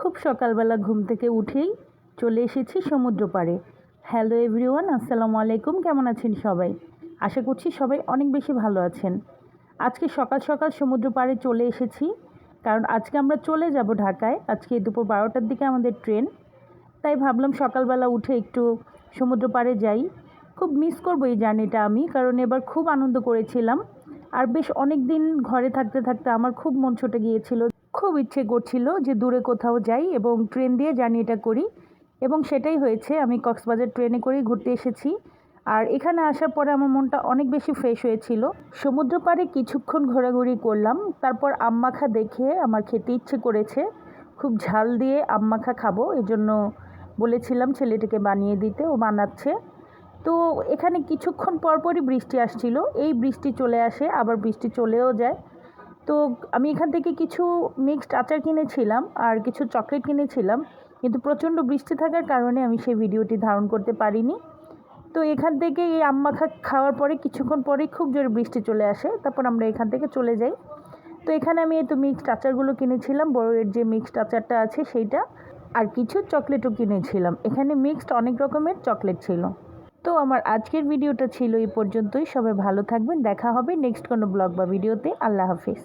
খুব সকালবেলা ঘুম থেকে উঠেই চলে এসেছি সমুদ্র পাড়ে হ্যালো এভরিওয়ান আসসালামু আলাইকুম, কেমন আছেন সবাই? আশা করছি সবাই অনেক বেশি ভালো আছেন। আজকে সকাল সকাল সমুদ্র পাড়ে চলে এসেছি, কারণ আজকে আমরা চলে যাব ঢাকায়। আজকে দুপুর বারোটার দিকে আমাদের ট্রেন। তাই ভাবলাম সকালবেলা উঠে একটু সমুদ্র পাড়ে যাই। খুব মিস করব এই জার্নিটা আমি, কারণ এবার খুব আনন্দ করেছিলাম। আর বেশ অনেক দিন ঘরে থাকতে থাকতে আমার খুব মন ছুটে গিয়েছিল খুব ইচ্ছে করছিল যে দূরে কোথাও যাই এবং ট্রেন দিয়ে জার্নিটা করি এবং সেটাই হয়েছে। আমি কক্সবাজার ট্রেনে করেই ঘুরতে এসেছি। আর এখানে আসার পরে আমার মনটা অনেক বেশি ফ্রেশ হয়েছিল। সমুদ্র পাড়ে কিছুক্ষণ ঘোরাঘুরি করলাম। তারপর আম্মাখা দেখে আমার খেতে ইচ্ছে করেছে। খুব ঝাল দিয়ে আম্মাখা খাব, এজন্য বলেছিলাম ছেলেটাকে বানিয়ে দিতে, ও বানাচ্ছে। তো এখানে কিছুক্ষণ পরপরই বৃষ্টি আসছিল। এই বৃষ্টি চলে আসে, আবার বৃষ্টি চলেও যায়। তো আমি এখান থেকে কিছু মিক্সড আচার কিনেছিলাম আর কিছু চকলেট কিনেছিলাম। কিন্তু প্রচণ্ড বৃষ্টি থাকার কারণে আমি সেই ভিডিওটি ধারণ করতে পারিনি। তো এখান থেকে এই আম্মা খা খাওয়ার পরে, কিছুক্ষণ পরেই খুব জোরে বৃষ্টি চলে আসে। তারপর আমরা এখান থেকে চলে যাই। তো এখানে আমি তো মিক্সড আচারগুলো কিনেছিলাম, বড়ের যে মিক্সড আচারটা আছে সেইটা। আর কিছু চকলেটও কিনেছিলাম। এখানে মিক্সড অনেক রকমের চকলেট ছিল। তো আমার আজকের ভিডিওটা ছিল এই পর্যন্তই। সবাই ভালো থাকবেন। দেখা হবে নেক্সট কোনো ব্লগ বা ভিডিওতে। আল্লাহ হাফিজ।